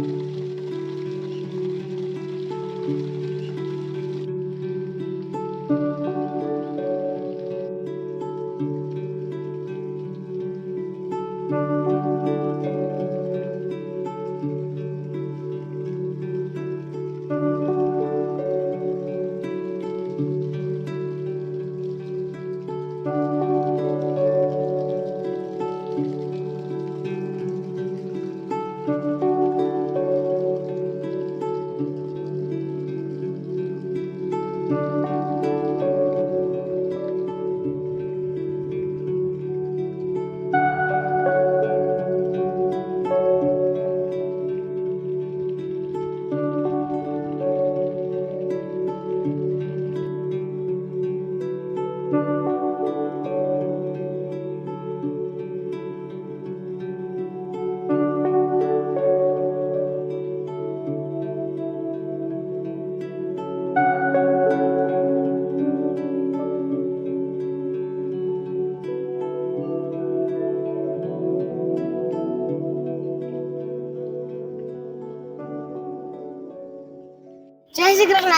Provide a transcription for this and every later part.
જય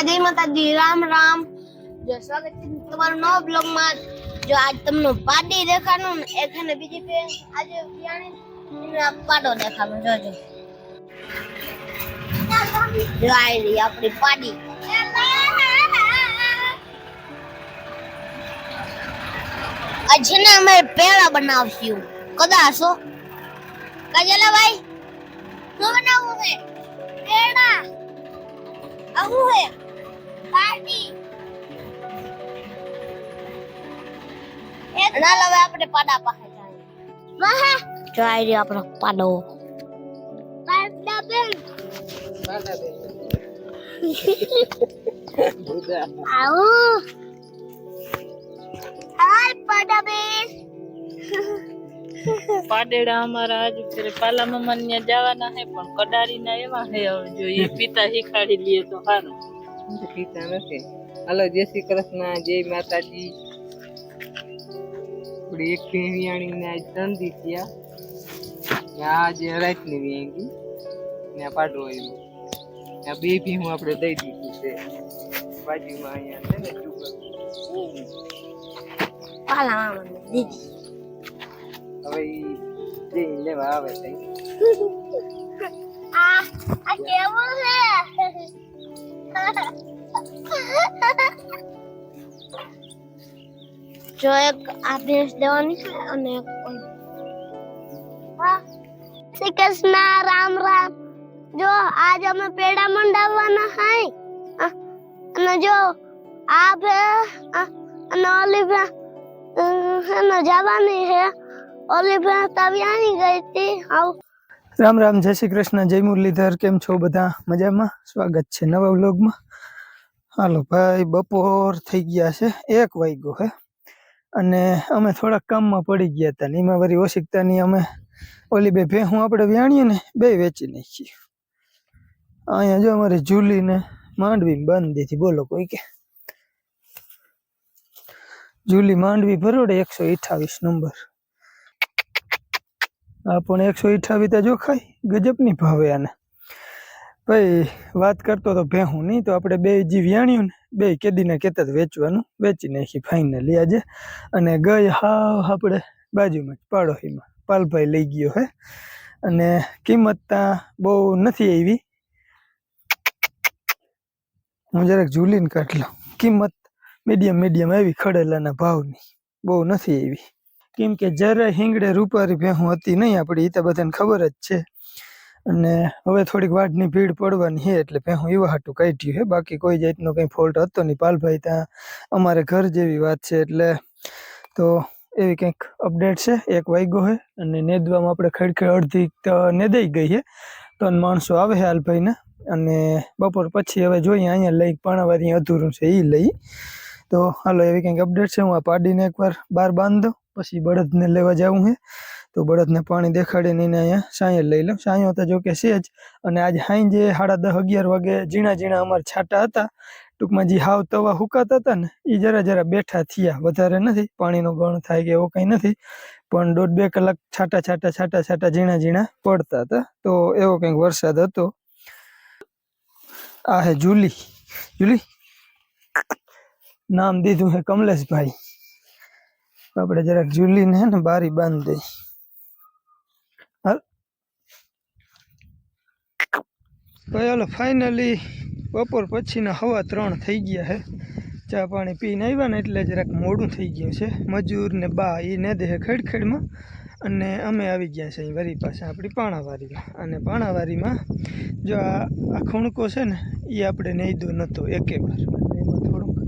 કૃષ્ણ જય માતાજી, રામ રામ. જો સ્વાગત છે તમારું નવા બ્લોગમાં જો આજ તમને પાડી દેખાનું ને, એક છે ને બીજી બે. આજે વિયાણી પાડો દેખાનો જોજો. જો રહી આપણી પાડી. આજે ને અમે પેડા બનાવશું. કદાચ હો. કાજલા ભાઈ, શું બનાવવું છે? પેડા. આવું હે એક ના લવે આપણે પાડા પાસે જાય વાહ. જાય રે આપણો પાડો. પાડા બેન. આવો. હાય પાડા બેન. પાડેડા અમારા આજ ફેરે પાલા મમ્મા ને જવાના હે પણ કડારી ના એવા હે હવે જો એ પિતા શીખાડી લઈએ તો સારું પીતા નથી. હાલો, જય શ્રી કૃષ્ણ, જય માતાજી. આપણી એક ભેણિયાણી ને આજ સંધી થયા. ને આજે રાતની વેંગી ને આ પાડો આવ્યો. આ બે ભીમ આપણે દઈ દીધું છે. બાજુમાં અહીંયા છે ને હવે લેવા આવે આ આ છે? જો એક આ દેવાની છે અને એક હા શ્રી કૃષ્ણ, રામ રામ. જો આજ અમે પેડા મંડાવવાના હાય. અને જો આ અને ઓલી ભે એને જવાની છે. ઓલી ભે તવી આવી ગઈ હતી. આવ રામ રામ. જય શ્રી કૃષ્ણ. જય મુરલીધર. કેમ છો બધા? મજામાં? સ્વાગત છે નવા વ્લોગમાં. હાલો ભાઈ, બપોર થઈ ગયા છે. એક વાગ્યો હે. અને અમે થોડાક કામમાં પડી ગયા હતા ને એમાં વળી ઓશિકતાની અમે ઓલી બે ભેહું આપણે વ્યાણીએ ને બે વેચી નાખીએ અહીંયા જો અમારે જુલીને માંડવી બાંધી દીધી બોલો કોઈ કે. જુલી માંડવી ભરોડે એકસો અઠાવીસ નંબર. આ પણ એકસો અઠાવીસ જોખાય ગજબની ભાવે આને. ભાઈ, વાત કરતો તો ભેહું નહીં, તો આપણે બે જી વ્યાણ્યું ને, બે કેદીને કહેતા વેચવાનું. વેચી નાખી ફાઇનલી આજે. અને ગઈ હા આપણે બાજુમાં જ પાડોશીમાં. પાલભાઈ લઈ ગયો હે. અને કિંમત ત્યાં બહુ નથી આવી. હું જરાક ઝૂલીને કાઢ લઉં. કિંમત મીડિયમ મીડિયમ આવી ખડેલાના ભાવની. બહુ નથી આવી. કેમ કે જ્યારે હિંગડે રૂપારી ભેહું હતી નહીં આપણી એ તો બધાને ખબર જ છે. અને હવે થોડીક વાટની ભીડ પડવાની છે એટલે ભેહું એવા હાટું કાઢ્યું છે. બાકી કોઈ જાતનો કંઈ ફોલ્ટ હતો નહીં. પાલભાઈ ત્યાં અમારે ઘર જેવી વાત છે એટલે તો એવી કંઈક અપડેટ છે. એક વાગ્યો છે અને નેદવામાં આપણે ખેડખેડ અડધી તો નેદાઈ ગઈ છે. ત્રણ માણસો આવે છે હાલભાઈને અને બપોર પછી હવે જોઈએ અહીંયા લઈ પાણાવારી અધૂરું છે એ લઈ. તો હાલો એવી કંઈક અપડેટ છે. હું આ પાડીને એકવાર બહાર બાંધ દઉં. પછી બળદને લેવા જવું છે. તો બળદને પાણી દેખાડીને એને અહીંયા સાંયે લઈ લઉં સાંયો તો જો કે છે જ. અને આજ સાંજે સાડા દસ અગિયાર વાગે ઝીણા ઝીણા અમારા છાંટા હતા, ટૂંકમાં જે હાવ તવા હુકાતા હતા ને એ જરા જરા બેઠા થયા. વધારે નથી, પાણીનો ગણ થાય કે એવો કંઈ નથી. પણ દોઢ બે કલાક છાટા છાટા છાટા છાટા ઝીણા ઝીણા પડતા હતા. તો એવો કંઈક વરસાદ હતો. આ હે જુલી. જુલી? નામ દીધું હે કમલેશભાઈ. આપણે જરાક જુલીને હે ને બારી બાંધી દઈ હાલ ભાઈ, હાલો ફાઇનલી બપોર પછીના હવા ત્રણ થઈ ગયા છે. ચા પાણી પીને આવ્યા ને એટલે જરાક મોડું થઈ ગયું છે. મજૂર ને બા એ ને દેહ ખેડખેડમાં. અને અમે આવી ગયા છે અહીં વરી પાસે આપણી પાણાવારીમાં. અને પાણાવારીમાં જો આ ખૂણકો છે ને એ આપણે નેયદો નહોતો એકે વાર. એમાં થોડુંક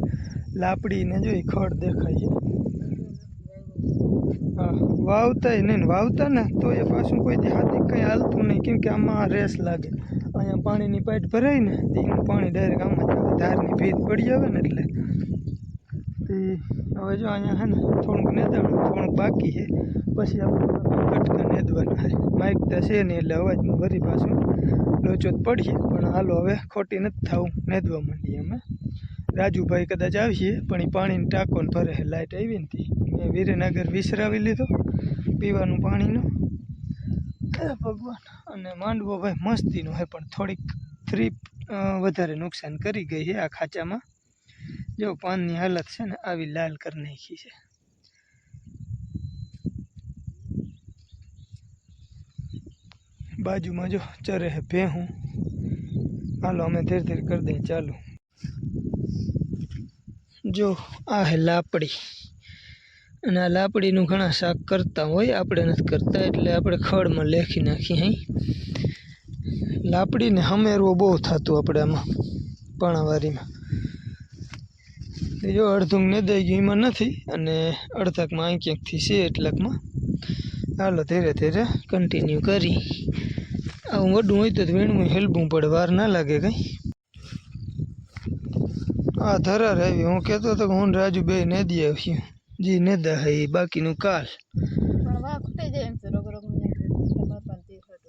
લાપડીને જો એ ખડ દેખાય છે. વાવતા નહીં વાવતા ને તો એ પાછું કોઈ હાથી કંઈ હાલતું નહીં, કેમ કે આમાં રેસ લાગે. અહીંયા પાણીની પાઇપ ભરાય ને એનું પાણી ડાયરેક્ટ આમાં જ આવે. ધારની ભીત પડી આવે ને એટલે. હવે જો અહીંયા હે ને, થોડુંક નેદાણું, થોડુંક બાકી છે. પછી આપણે કટકા નેદવાના છે. માઇક તો છે નહીં એટલે અવાજમાં ભરી પાછું લોચો જ પડીએ પણ હાલો હવે ખોટી નથી થવું. નેદવા માંડીએ અમે. રાજુભાઈ કદાચ આવીએ પણ એ પાણીની ટાંકોને ભરે છે. લાઇટ આવી ને તી. મેં વીરનગર વિસરાવી લીધો, પીવાનું પાણીનું. ભગવાન. અને માંડવો ભાઈ મસ્તીનો છે પણ થોડીક થ્રીપ વધારે નુકસાન કરી ગઈ છે આ ખાંચામાં. જો પાનની હાલત છે ને આવી લાલ કરી નાખી છે. બાજુમાં જો ચરે હે ભેહું. હાલો, અમે ધીરે ધીરે કરી દઈએ, ચાલુ. જો આ હે લાપડી. અને આ લાપડીનું ઘણા શાક કરતા હોય, આપણે નથી કરતા, એટલે આપણે ખડમાં લેખી નાખી અહીં લાપડીને હમેરવો બહુ થતું આપણે આમાં, પાણાવારીમાં. જો અડધુંક ને દઈ ગયું, એમાં નથી, અને અડધાકમાં અહીં ક્યાંકથી છે એટલાકમાં હાલો, ધીરે ધીરે કન્ટિન્યુ કરી. આવું વડું હોય તો વીણવું હેલવું પડે, વાર ના લાગે કંઈ. આ ધરાર રહેવી હું કહેતો હતો કે હું રાજુ બે નેદી આવ્યું. જી નેદા હે ઈ બાકીનું કાલ પણ વાહ ખૂટી જાય એમ છે રોગ રોગ બાપા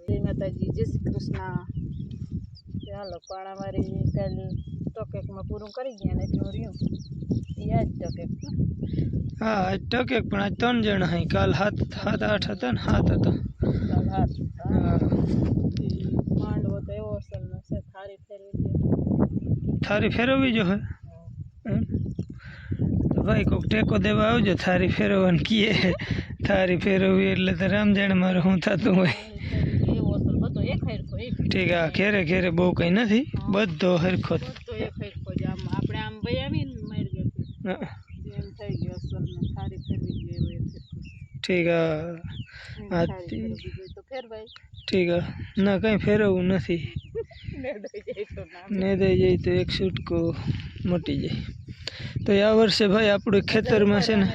જય માતાજી જય શ્રી કૃષ્ણ તે હાલો પાણાવારી કાલ ટોકેકમાં પૂરું કરી ગયા ને એટલું રહ્યું એ આજ ટોકેક હા આજ ટકે પણ આજ ત્રણ જણા હઈ કાલ સાત સાત આઠ હતા ને સાત હતા કાલ હાથ હા. માંડવો તો એવો અસલનો છે થારી ફેરવી દે થારી ફેરવવી જો હે એમ? તો ભાઈ કોક ટેકો દેવા આવજો થારી ફેરવવાનું કીએ. થારી ફેરવવી એટલે તો રામ જાણે મારે શું થતું હોય? ઠીક આ ઘેરે ઘેરે બહુ કંઈ નથી બધો હરખો જ. બધો એક હરખો આમ આપણે આમ ભાઈ આવીને મારી ગયો થઈ ગયો થારી ફેરવી ગયો એવો એક ઠીક ઠીક ના કંઈ ફેરવવું નથી. ને દઈ જાય તો એક છૂટકો મટી જાય. તો આ વર્ષે ભાઈ આપણું ખેતરમાં છે ને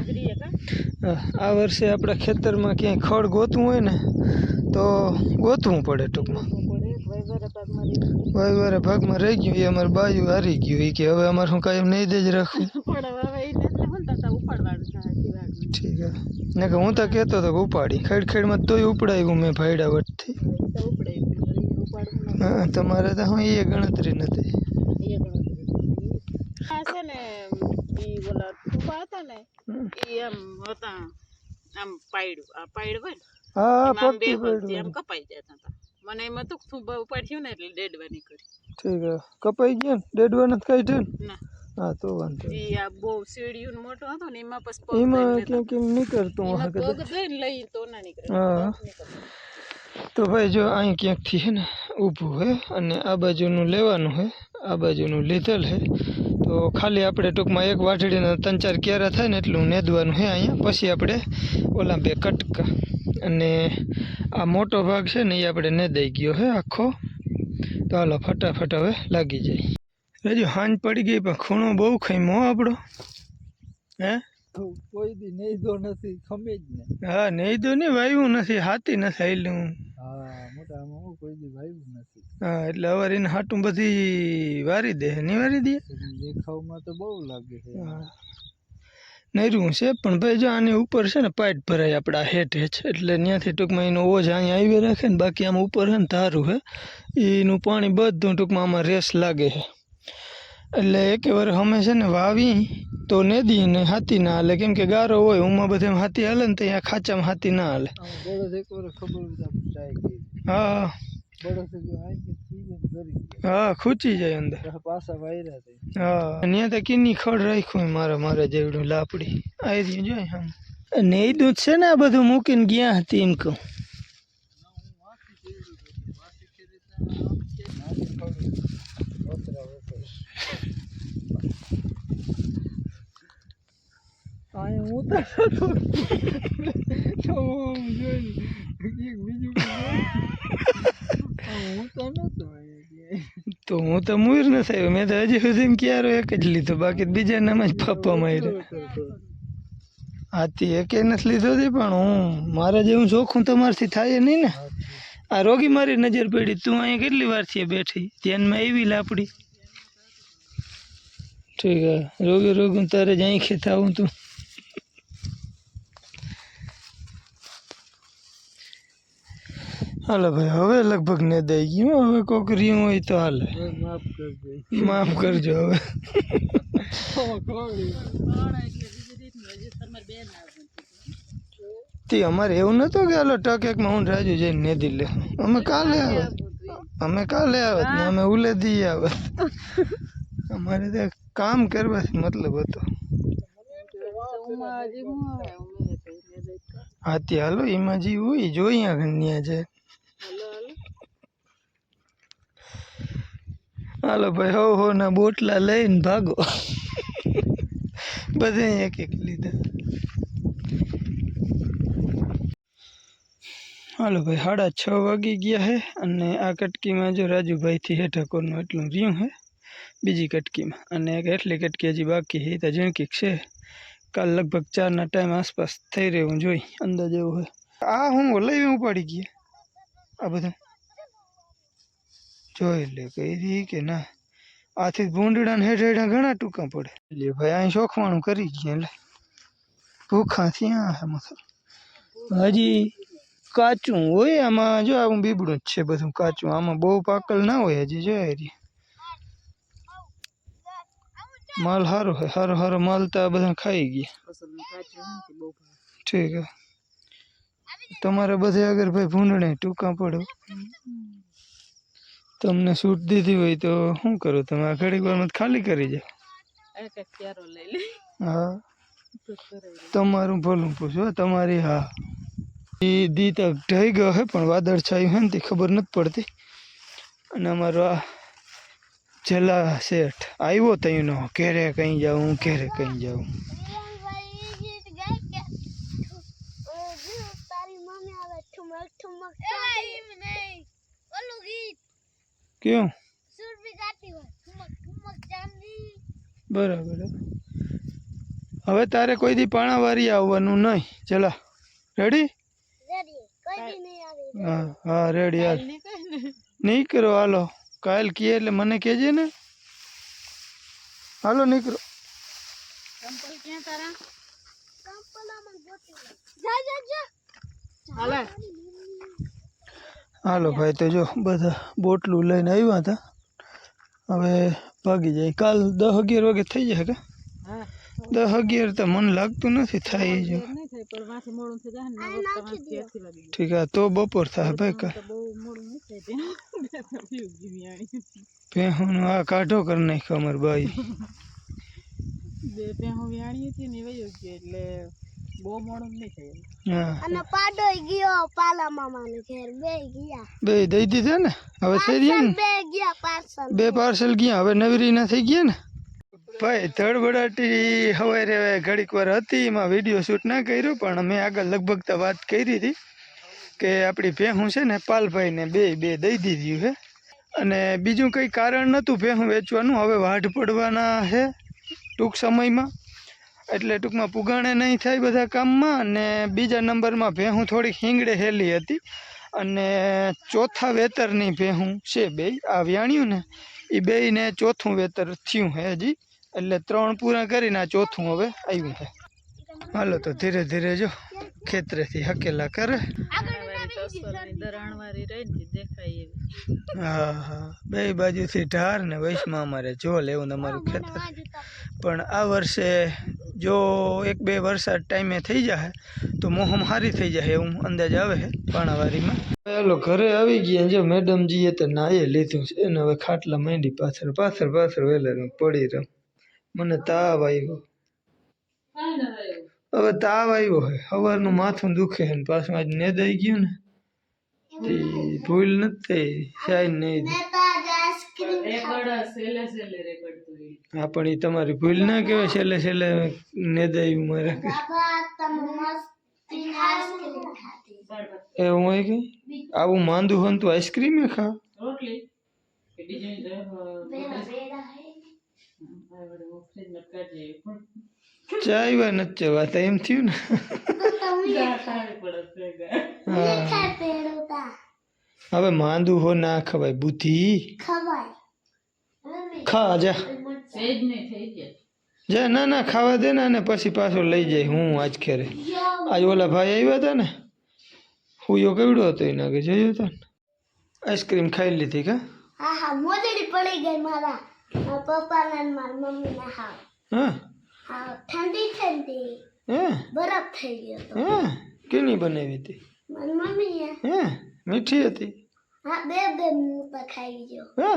હા, આ વર્ષે આપણા ખેતરમાં ક્યાંય ખડ ગોતવું હોય ને તો ગોતવું પડે ટૂંકમાં. પડે ભાઈ બરે પાક મારી વારે ભાગમાં રહી ગયું એ અમારે બાજુ હારી ગયું એ કે હવે અમારે શું કાંઈ નહીં જ હું તા ઉપાડવાનું ઠીક હે ને કે હું તો કહેતો હતો કે ઉપાડી. ખેડ ખેડમાં તોય ઉપડાવ્યું મેં ભાઈડા વટથી હા તમારે તો હું એ ગણતરી નથી. છે ને ઈ ઓલા ટૂંકા હતા ને. ઈ આમ હતા આમ પાયડું આ પાયડ હોય ને હા એમાં પગથી હલથી આમ કપાઈ જતા હતા. મને એમાં તો થૂબા ઉપાડ્યું ને એટલે ડેડવા નીકળી. ઠીક છે કપાઈ ગયા ને? ડેડવા નથી કાઢ્યું ને? ના. હા તો વાંધો. ઈ આ બહુ સીડીયું ને મોટો હતો ને એમાં પછી એમાં કેમ કેમ નીકળતું એમાં પગ લઈ તો ના નીકળે. હા. તો ભાઈ જો અહીં ક્યાંકથી છે ને ઊભું હે અને આ બાજુનું લેવાનું હે, આ બાજુનું લીધેલ હે. તો ખાલી આપણે ટૂંકમાં એક વાટડીના ત્રણ ચાર ક્યારા થાય ને એટલું નેદવાનું હે અહીંયા. પછી આપણે ઓલા બે કટકા અને આ મોટો ભાગ છે ને એ આપણે નેદાઈ ગયો હે આખો. તો હાલો ફટાફટ હવે લાગી જાય. રજુ હાંજ પડી ગઈ પણ ખૂણો બહુ ખાઈમો આપણો. હે? કોઈ દી નહીં દો નથી ખમે જ ને. હા નહીં દો નહીં વાવ્યું નથી હાથી નથી આવેલું હા મોટામાં હું કોઈ દી વાવ્યું નથી. હા એટલે અવાર એને હાટું બધી વારી દે નહીં વારી દે દેખાવમાં તો બહુ લાગે છે. નૈરું છે પણ ભાઈ જો આની ઉપર છે ને પાઇટ ભરાય આપણા હેઠ હેઠ એટલે ત્યાંથી ટૂંકમાં એનો ઓજ અહીંયા આવી રાખે ને બાકી આમ ઉપર છે ને ધારું છે એનું પાણી બધું ટૂંકમાં આમાં રેસ લાગે છે. એટલે એક વાર અમે છે ને વાવી તો નેદી ને હાથી ના હાલે. કેમ કે ગારો હોય ઉમાં બધે હાથી હાલે ને ત્યાં ખાચામાં હાથી ના હાલે. હા હા. ખૂચી જાય અંદર. હા ત્યાં તો કિન્ની ખડ રાખ્યું મારે મારા જેવડું લાપડી આવી રહ્યું જોઈએ આમ. ને એ દૂધ છે ને આ બધું મૂકીને ગયા હતી એમ કહું. અહીંયા હું તો. તો હું જોઈને એક તો હું તો મૂર ન મેં તો હજી સુધી ક્યારો એક જ લીધો બાકી બીજા નામ જ પાપા માર્યો હાથી એકે નથી લીધો છે પણ હું મારા જેવું ચોખ્ખું તમારથી થાય નહીં ને આ રોગી મારી નજર પડી તું અહીંયા કેટલી વાર છે બેઠી ધ્યાનમાં એવી લાપડી ઠીક હે રોગી રોગું તારે જ અહીં ખેતા આવું તું હાલો ભાઈ હવે લગભગ ને દઈ ગયું હવે કોક રહ્યું હોય તો હાલે હવે માફ કરજો માફ કરજો હવે તે અમારે એવું નતું કે હાલો ટક એકમાં હું ને રાજુ જઈને નેદી લે અમે કાલે આવે અમે કાલે આવે ને અમે ઉલેદી આવે અમારે તો કામ કરવાથી મતલબ હતો ઉમાં હજી હું આવે ઉમે તો એટલે દઈ તો. હાથી હાલો એમાં જે હોય જોઈએ આગળ ન્યા જાય હાલો હાલો હાલો ભાઈ હો હો ના બોટલા લઈને ભાગો બધે એક એક લીધા હાલો ભાઈ સાડા છ વાગી ગયા હે અને આ કટકીમાં જો રાજુભાઈથી હેઠા કોરનું એટલું રહ્યું હે બીજી કટકીમાં. અને એક એટલી કટકી હજી બાકી છે તો ઝીણકી છે. કાલ લગભગ ચારના ટાઈમ આસપાસ થઈ રહ્યું જોઈ અંદાજ એવું હોય. આ હું લઈ ઉપાડી ગયા. આ બધું. જોઈ લે રી કે ના. આથી ભૂંડડા ને હેઠ હેઠા ઘણા ટૂંકા પડે. એટલે ભાઈ અહીં શોખવાણું કરી ગયા એટલે ભૂખા થયા હે હજી કાચું હોય આમાં, જો આવું બીબડું જ છે બધું કાચું. આમાં બહુ પાકલ ના હોય હજી જોઈએ માલ સારો હે સારો સારો માલ તો બધા ખાઈ ગયા. ઠીક હે. તમારે બધે અગર ભાઈ ભૂંડણે ટૂંકા પડો. તમને છૂટ દીધી હોય તો શું કરો તમે? આ ઘડીક વારમાં ખાલી કરી જાઓ. હા. તમારું ભલું પૂછો તમારી હા. એ દી તક ઢઈ ગયો હે, પણ વાદળ છાયું હે ને તે ખબર નથી પડતી. અને અમારો આ જલા શેઠ આવ્યો તઈનો ઘેરે કઈ જાઉં ઘેરે કઈ જાઉં. કેવું બરાબર હવે તારે કોઈ દી પાણાવારી આવવાનું નહીં. ચલા રેડી? હા હા રેડી હાલ. નહીં કરો હાલો. કાલ કીએ એટલે મને કહેજે ને. હાલો નીકળો. ચંપલ ક્યાં તારા? કંપલામાં ગોતી લે. જા જા જા. હાલે. હાલો ભાઈ તો જો બધા બોટલું લઈને આવ્યા હતા. હવે ભાગી જાય. કાલ દસ અગિયાર વાગે થઈ જાય કે? હા. દસ અગિયાર તો મને લાગતું નથી થાય જો. ને બપોર થાય ભાઈ કા. તો બહુ મોડું નહીં થાય ત્યાં બે તો પીવું ગયું આ કાઢો કર નાખ્યો ખમર ભાઈ. બે પહેવું હતી ને વયું એટલે બહુ મોડું નહીં થાય હા. અને પાડોય ગયો પાલા મામાને ઘેર. બે ગયા. બે દઈ દીધા ને? હવે થઈ ગયા ને? બે ગયા પાર્સલ બે પાર્સલ ગયા હવે નવરીના થઈ ગયા ને? ભાઈ ધડબડાટી હવારે ઘડીક વાર હતી, એમાં વીડિયો શૂટ ના કર્યો, પણ મેં આગળ લગભગ તો વાત કરી હતી કે આપણી ભેહું છે ને, પાલભાઈને બે બે દઈ દીધી છે. અને બીજું કંઈ કારણ નહોતું ભેહું વેચવાનું, હવે વાઢ પડવાના છે ટૂંક સમયમાં. એટલે ટૂંકમાં પુગાણે નહીં થાય બધા કામમાં, અને બીજા નંબરમાં ભેહું થોડીક હિંગડે હેલી હતી. અને ચોથા વેતરની ભેહું છે બે, આ વ્યાણ્યું ને એ બેયને ચોથું વેતર થયું હે હજી. એટલે ત્રણ પૂરા કરીને આ ચોથું હવે આવ્યું છે. હાલો તો ધીરે ધીરે જો ખેતરેથી હકેલા કરે. હા હા. બે બાજુથી ઢાર ને વૈશમાં અમારે જો લેવું અમારું ખેતર. પણ આ વર્ષે જો એક બે વરસાદ ટાઈમે થઈ જાય તો મોહમ સારી થઈ જાય એવું અંદાજ આવે છે પાણાવારીમાં. ચાલો ઘરે આવી ગયા જો મેડમજીએ તો નાયે લીધું છે. ને હવે ખાટલા માંડી પાછળ પાછળ પાછળ વહેલા પડી રહું. મને તાવ આવ્યો. હવે તાવ આવ્યો હે. સવારનું માથું દુખે છે ને પાછું આજ નેદાઈ ગયું ને. તે ભૂલ નથી થઈ શાયદ નહીં. મેં તો આજે આઈસ્ક્રીમ રેકર્ડ સેલે સેલે રેકર્ડ તો એ હા પણ એ તમારી ભૂલ ના કહેવાય. છેલ્લે છેલ્લે નેદાયું મારે બાબા તમે મસ્તી આઈસ્ક્રીમ ખાધી એવું હોય કે આવું માંદું હોય ને તો આઈસ્ક્રીમ ખા. રોટલી. કે બીજું બેડા બેડા હે ફ્રીજમાં કાઢીએ પણ ચાવ્યા નથી વાત એમ થયું ને ખાવી પડે ભેગા હા ખાય પેડોતા હવે માંદું હો ના ખવાય બુદ્ધિ ખવાય ખા જા સેજ નહીં થઈ જાય જા ના ના ખાવા દે ને અને પછી પાછો લઈ જાય હું આજ ખેરે આજ ઓલા ભાઈ આવ્યા હતા ને હુયો કેવડો હતો એના કે જોયો હતો ને આઈસ્ક્રીમ ખાઈ લીધી કા હા હા મોજડી પડી ગઈ મારા મારા પપ્પાને મારા મમ્મીને હા હા હા ઠંડી ઠંડી હે બરફ થઈ ગયો તો હા કેની બનાવી હતી મારી મમ્મીએ હે મીઠી હતી હા બે બે મુતા ખાઈ ગયો હે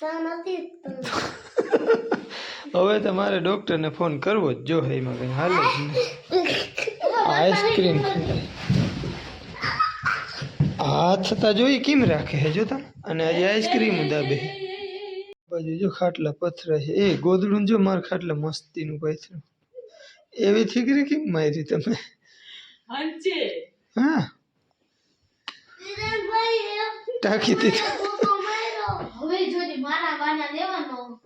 તો નથી હવે તમારે ડૉક્ટરને ફોન કરવો જ જો એમાં કંઈ હાલે જ નહીં આઈસ્ક્રીમ હાથ થતા જોઈ કેમ રાખે હે જોતા અને આજે આઈસ્ક્રીમ દાબે બાજુ જો ખાટલા પથરા છે. એ ગોદડું જો માર ખાટલા મસ્તીનું પથરું. એવી થીગરી કેમ મારી તમે? હા. ટાંકી દીધું. તો માર્યો હવે જોડી મારા વાના દેવાનો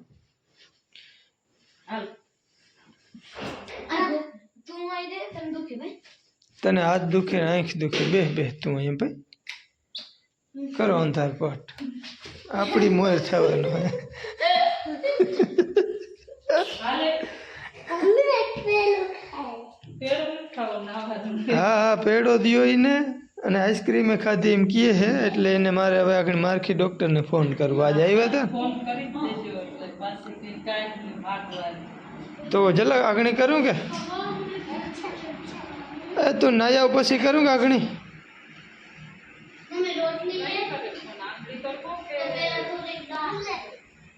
હાલ. આ તું આઈ દે તને દુખે ભાઈ? તને હાથ દુખે આંખ દુખે. બે બે તું અહીંયા ભાઈ. કરો અંધાર પટ આપણી મોર થવાનું હે. પેડો દિયો એને અને આઈસ્ક્રીમે ખાધી એમ કહે હે એટલે એને મારે હવે આગળ મારખી ડૉક્ટરને ફોન કરવો. આજે આવ્યા હતા? તો જલા આગણી કરું કે? એ તું નાયા પછી કરું કે આગળ તમે રોટલી લે આંગળી તો કહો કે પેલા થોડીક દાળ લે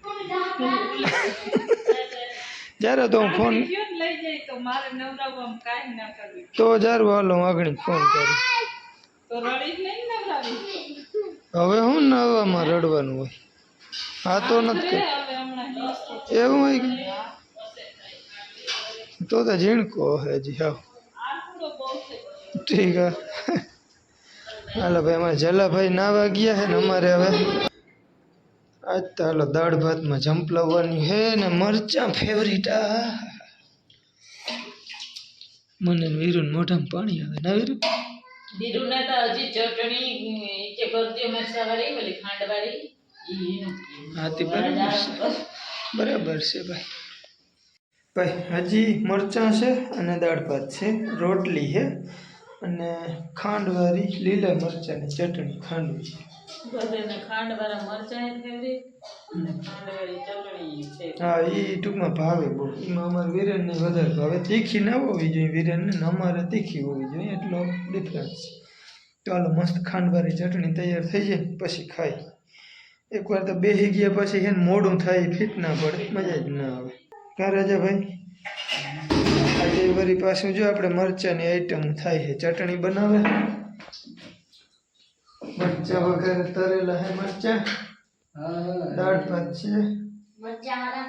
થોડી દાળ જ્યારે તો હું ફોન કયો ને લઈ જાય તો મારે નવરાવવામાં કાંઈ ના કરવી. તો જાર હાલો હું આગળ ફોન કરું. તો રડી જ નહીં નવરાવી? હવે હું નવામાં રડવાનું હોય? હા તો નથી હવે કર- હમણાં હિસ્સો એવું હોય કે? તો તો ઝીણકો હજી હા આંકડો બહુ છે. ઠીક હે. હાલો ભાઈ અમારે જલાભાઈ નાવા ગયા છે ને અમારે હવે આજ તો હાલો દાળ ભાતમાં જંપલાવવાની હે ને મરચાં ફેવરિટ આ. મને વીરુને મોઢામાં પાણી આવે ના વીરુ તો હજી ચટણી કે ભરતી બરાબર છે. બરાબર છે ભાઈ. ભાઈ હજી મરચાં છે અને દાળ ભાત છે રોટલી છે અને ખાંડવાળી લીલા મરચાંની ચટણી ખાંડવી હા એ ટૂંકમાં ભાવે બહુ. એમાં અમારે વિરણને વધારે ભાવે. તીખી ના હોવી જોઈએ. વિરેનને ને અમારે તીખી હોવી જોઈએ, એટલો ડિફરન્સ ચાલો મસ્ત ખાંડવાળી ચટણી તૈયાર થઈ જાય, પછી ખાઈ. એકવાર તો બેસી ગયા પછી છે ને મોડું થાય, ફિટ ના પડે, મજા જ ના આવે. ક્યાં રાજા ભાઈ આજે વળી પાછું જો આપણે મરચાંની આઈટમ થાય છે, ચટણી બનાવે. મરચાં વગેરે તરેલા હે મરચાં. દાળ ભાત છે. મજા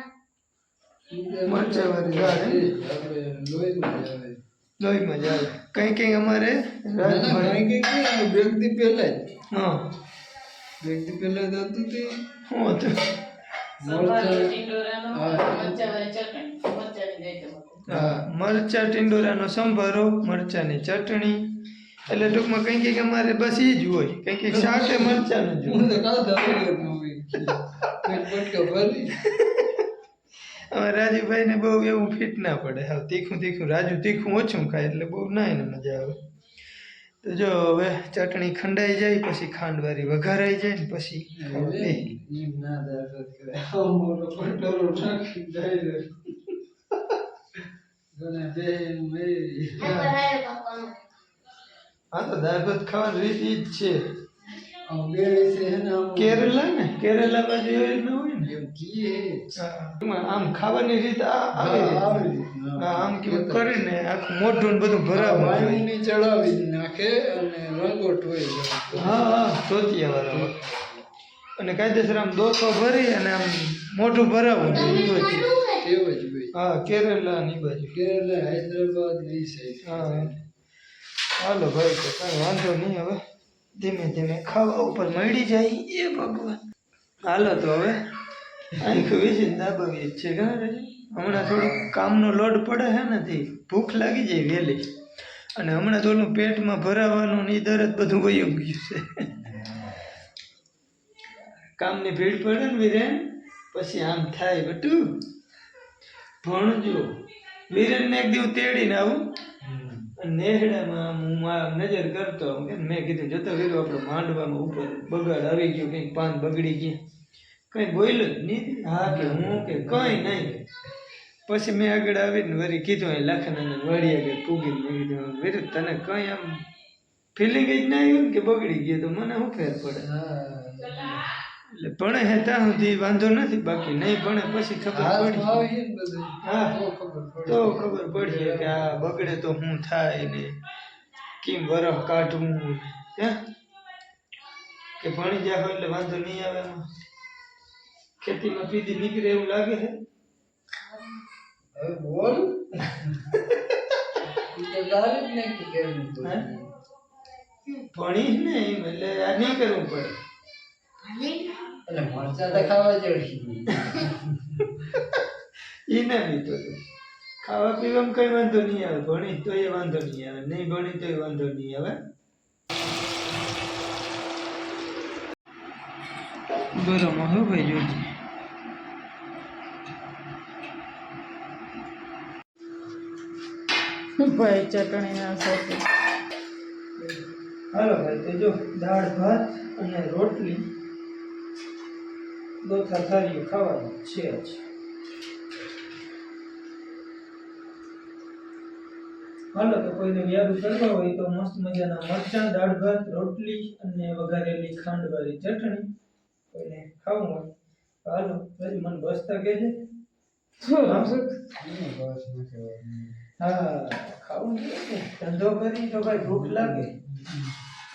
મરચાં વાળી દાળ હે લોહીમાં જ આવે. કઈ કઈ અમારે રાજભાઈ વ્યક્તિ પહેલા જ. હા. વ્યક્તિ પહેલા જ હતું તે. શું હતું? મરચા ટીંડોરાનો સંભારો મરચાની ચટણી એટલે ટૂંકમાં કંઈ કંઈક અમારે બસ એ જ હોય. કંઈક કંઈક શાકે મરચાનું જ હું હોય. તો કાં પટકો ભરી. હવે રાજુભાઈને બહુ એવું ફિટ ના પડે. હા તીખું તીખું રાજુ તીખું ઓછું ખાય એટલે બહુ ના એને મજા આવે. તો જો હવે ચટણી ખંડાઈ જાય પછી ખાંડવારી વઘારાઈ જાય ને પછી બેસી. હા તો દાળ ભાત ખાવાની રીત જ છે. કેરલા ને? કેરલા બાજુ એવી રીતના હોય ને. એમાં આમ ખાવાની રીત આમ કેવું કરીને આખું મોઢું ને બધું ભરાવું વાયુની ચડાવી નાખે અને રંગોટ હોય હા હા ધોતિયા વાળા અને કાયદેસર આમ દોસો ભરી અને આમ મોઢું ભરાવું એવું જ હા કેરલા ની બાજુ. કેરલા હૈદરાબાદ હા. હાલો ભાઈ, તો કઈ વાંધો નહીં હવે. ધીમે ધીમે ખાવા ઉપર મળી જાય. એ ભગવાન. હાલો તો હવે, આંખ વિશે દાબાવીએ છે ઘણા હમણાં થોડું કામનો લોડ પડે હે નથી ભૂખ લાગી જાય વહેલી. અને હમણાં થોડું પેટમાં ભરાવાનું ને દરદ બધું વયું ગયું છે. કામની ભીડ પડે ને વીરેન? પછી આમ થાય બટુ. ભણજો. વિરેનને એક દિવસ તેડીને આવું. નેહડામાં હું નજર કરતો મેં કીધું જતો વીરો આપણે માંડવામાં ઉપર બગાડ આવી ગયો, કંઈક પાન બગડી ગયા. કંઈ બોલ્યો જ નહીં હા કે હું કે કંઈ નહીં. પછી મેં આગળ આવીને વરી કીધું, અહીં લાખના વળી કે પૂગીને મેં કીધું વિરુદ્ધ તને કંઈ આમ ફિલિંગ જ ના આવ્યું કે બગડી ગયો તો મને શું ફેર પડે? એટલે ભણે હે ત્યાં સુધી વાંધો નથી બાકી નહીં ભણે પછી ખબર પડી. આવી ને બધું. હા. તો ખબર પડે. તો ખબર પડી કે આ બગડે તો શું થાય ને કેમ વરફ કાઢવું ને, હે? કે ભણી જાય હોય એટલે વાંધો નહીં આવે એમાં. ખેતીમાં પીધી નીકળે એવું લાગે છે? હવે બોલ? ઈ તો તારે જ નક્કી કરવું પડે. હે? ભણી જ ને એમ એટલે આ નહીં કરવું પડે. એટલે મરચા તો ખાવા જડશી એ ના બી તો ખાવા પીવામાં કઈ વાંધો નહીં આવે ભણી તો એ વાંધો નહીં આવે નહીં ભણી તો એ વાંધો નહીં આવે બરોબર હો ભાઈ જોજે ભાઈ ચટણીના સાથે હાલો ભાઈ તો જો દાળ ભાત અને રોટલી દોથા થાળીઓ ખાવાનું છે જ હાલો, તો કોઈને વ્યારું કરવા હોય તો મસ્ત મજાના મરચાં, દાળ ભાત, રોટલી અને વઘારેલી ખાંડવાળી ચટણી કોઈને ખાવું હોય હાલો પછી મને બસતા કહેજે. હા, ખાવું ધંધો કરી તો ભાઈ ભૂખ લાગે.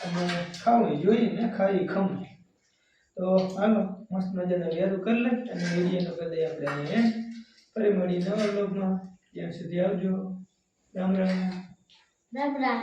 અને ખાવું જોઈએ ને, ખાઈ ખમ તો હાલો, મસ્ત મજાના વ્યારું કરી લે અને વિડીયોનો કદાચ આપણે અહીંયા ફરી મળી નવા લોકમાં ત્યાં સુધી આવજો. રામ રામ. દાદરા